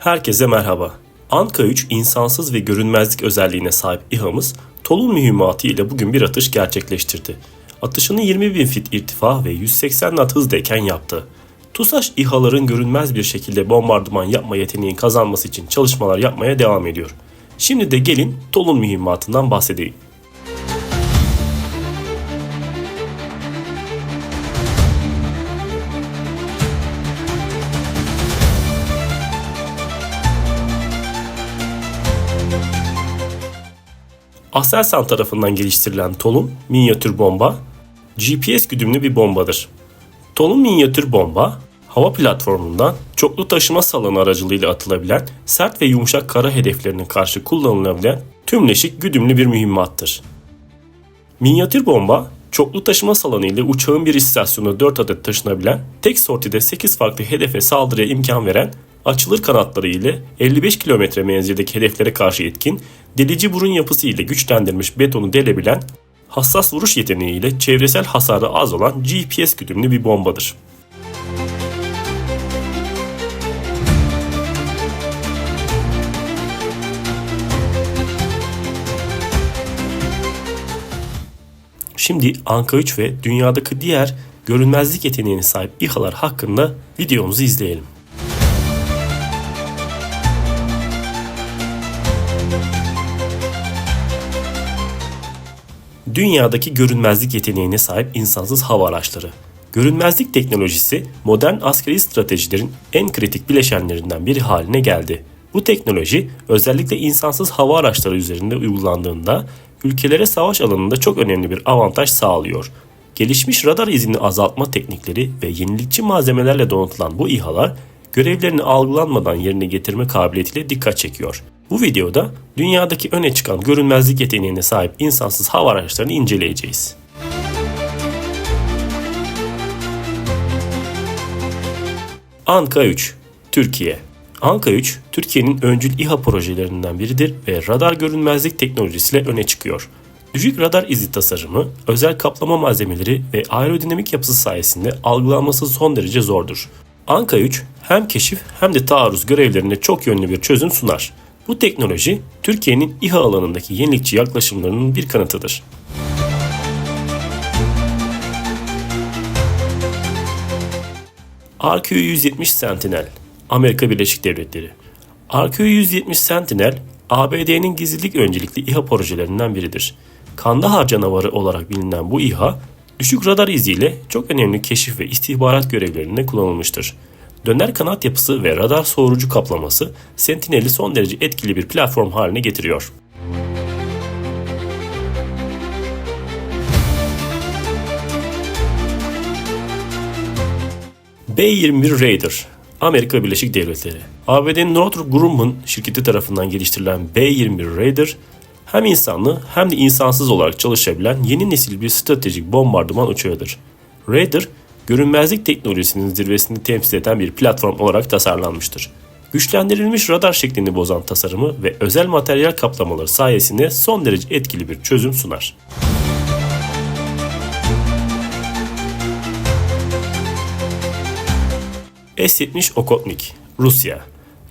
Herkese merhaba. Anka 3 insansız ve görünmezlik özelliğine sahip İHA'mız Tolun mühimmatı ile bugün bir atış gerçekleştirdi. Atışını 20 bin fit irtifa ve 180 knot hızdayken yaptı. TUSAŞ İHA'ların görünmez bir şekilde bombardıman yapma yeteneğini kazanması için çalışmalar yapmaya devam ediyor. Şimdi de gelin Tolun mühimmatından bahsedeyim. Aselsan tarafından geliştirilen Tolun minyatür bomba, GPS güdümlü bir bombadır. Tolun minyatür bomba, hava platformundan çoklu taşıma salonu aracılığıyla atılabilen sert ve yumuşak kara hedeflerine karşı kullanılabilen tümleşik güdümlü bir mühimmattır. Minyatür bomba, çoklu taşıma salonu ile uçağın bir istasyonuna 4 adet taşınabilen, tek sortide 8 farklı hedefe saldırıya imkan veren, açılır kanatları ile 55 kilometre menzildeki hedeflere karşı etkin, delici burun yapısı ile güçlendirilmiş betonu delebilen, hassas vuruş yeteneğiyle çevresel hasarı az olan GPS güdümlü bir bombadır. Şimdi Anka 3 ve dünyadaki diğer görünmezlik yeteneğine sahip İHA'lar hakkında videomuzu izleyelim. Dünyadaki görünmezlik yeteneğine sahip insansız hava araçları. Görünmezlik teknolojisi modern askeri stratejilerin en kritik bileşenlerinden biri haline geldi. Bu teknoloji özellikle insansız hava araçları üzerinde uygulandığında ülkelere savaş alanında çok önemli bir avantaj sağlıyor. Gelişmiş radar izini azaltma teknikleri ve yenilikçi malzemelerle donatılan bu İHA'lar görevlerini algılanmadan yerine getirme kabiliyetiyle dikkat çekiyor. Bu videoda dünyadaki öne çıkan görünmezlik yeteneğine sahip insansız hava araçlarını inceleyeceğiz. Anka 3 Türkiye Anka 3, Türkiye'nin öncül İHA projelerinden biridir ve radar görünmezlik teknolojisiyle öne çıkıyor. Düşük radar izi tasarımı, özel kaplama malzemeleri ve aerodinamik yapısı sayesinde algılanması son derece zordur. Anka 3 hem keşif hem de taarruz görevlerine çok yönlü bir çözüm sunar. Bu teknoloji Türkiye'nin İHA alanındaki yenilikçi yaklaşımlarının bir kanıtıdır. RQ-170 Sentinel Amerika Birleşik Devletleri RQ-170 Sentinel ABD'nin gizlilik öncelikli İHA projelerinden biridir. Kandahar canavarı olarak bilinen bu İHA, düşük radar iziyle çok önemli keşif ve istihbarat görevlerinde kullanılmıştır. Döner kanat yapısı ve radar soğurucu kaplaması Sentinel'i son derece etkili bir platform haline getiriyor. B-21 Raider Amerika Birleşik Devletleri ABD'nin Northrop Grumman şirketi tarafından geliştirilen B-21 Raider hem insanlı hem de insansız olarak çalışabilen yeni nesil bir stratejik bombardıman uçağıdır. Raider, görünmezlik teknolojisinin zirvesini temsil eden bir platform olarak tasarlanmıştır. Güçlendirilmiş radar şeklini bozan tasarımı ve özel materyal kaplamaları sayesinde son derece etkili bir çözüm sunar. S-70 Okotnik, Rusya.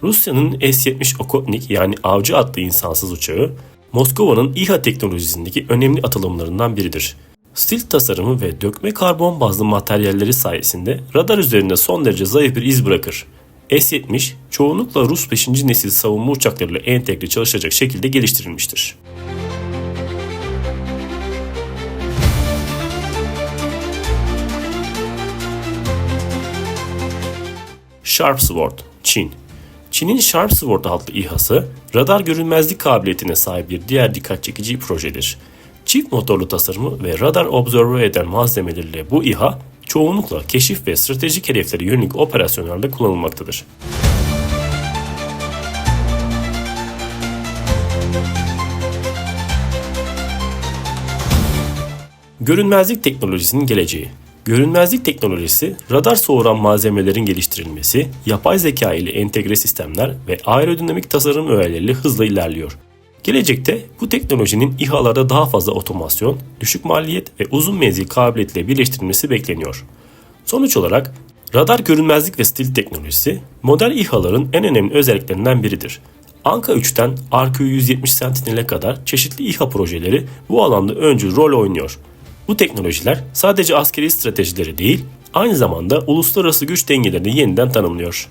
Rusya'nın S-70 Okotnik yani avcı adlı insansız uçağı, Moskova'nın İHA teknolojisindeki önemli atılımlarından biridir. Stil tasarımı ve dökme karbon bazlı materyalleri sayesinde radar üzerinde son derece zayıf bir iz bırakır. S-70 çoğunlukla Rus 5. nesil savunma uçaklarıyla entegre çalışacak şekilde geliştirilmiştir. Sharp Sword, Çin. Çin'in Sharp Sword adlı İHA'sı radar görünmezlik kabiliyetine sahip bir diğer dikkat çekici projedir. Çift motorlu tasarımı ve radar observe eden malzemeleriyle bu İHA çoğunlukla keşif ve stratejik hedeflere yönelik operasyonlarda kullanılmaktadır. Görünmezlik teknolojisinin geleceği Görünmezlik teknolojisi, radar soğuran malzemelerin geliştirilmesi, yapay zeka ile entegre sistemler ve aerodinamik tasarım öğeleriyle hızla ilerliyor. Gelecekte bu teknolojinin İHA'larda daha fazla otomasyon, düşük maliyet ve uzun menzil kabiliyetle birleştirilmesi bekleniyor. Sonuç olarak Radar görünmezlik ve stil teknolojisi modern İHA'ların en önemli özelliklerinden biridir. Anka 3'ten RQ-170 Sentinel'e kadar çeşitli İHA projeleri bu alanda öncü rol oynuyor. Bu teknolojiler sadece askeri stratejileri değil, aynı zamanda uluslararası güç dengelerini yeniden tanımlıyor.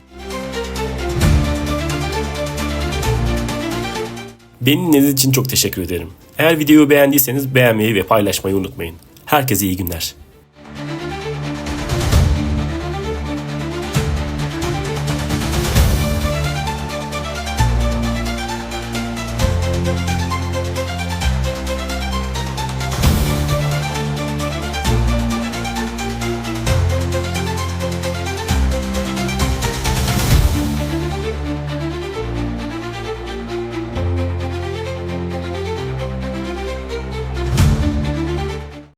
Beni dinlediğiniz için çok teşekkür ederim. Eğer videoyu beğendiyseniz beğenmeyi ve paylaşmayı unutmayın. Herkese iyi günler.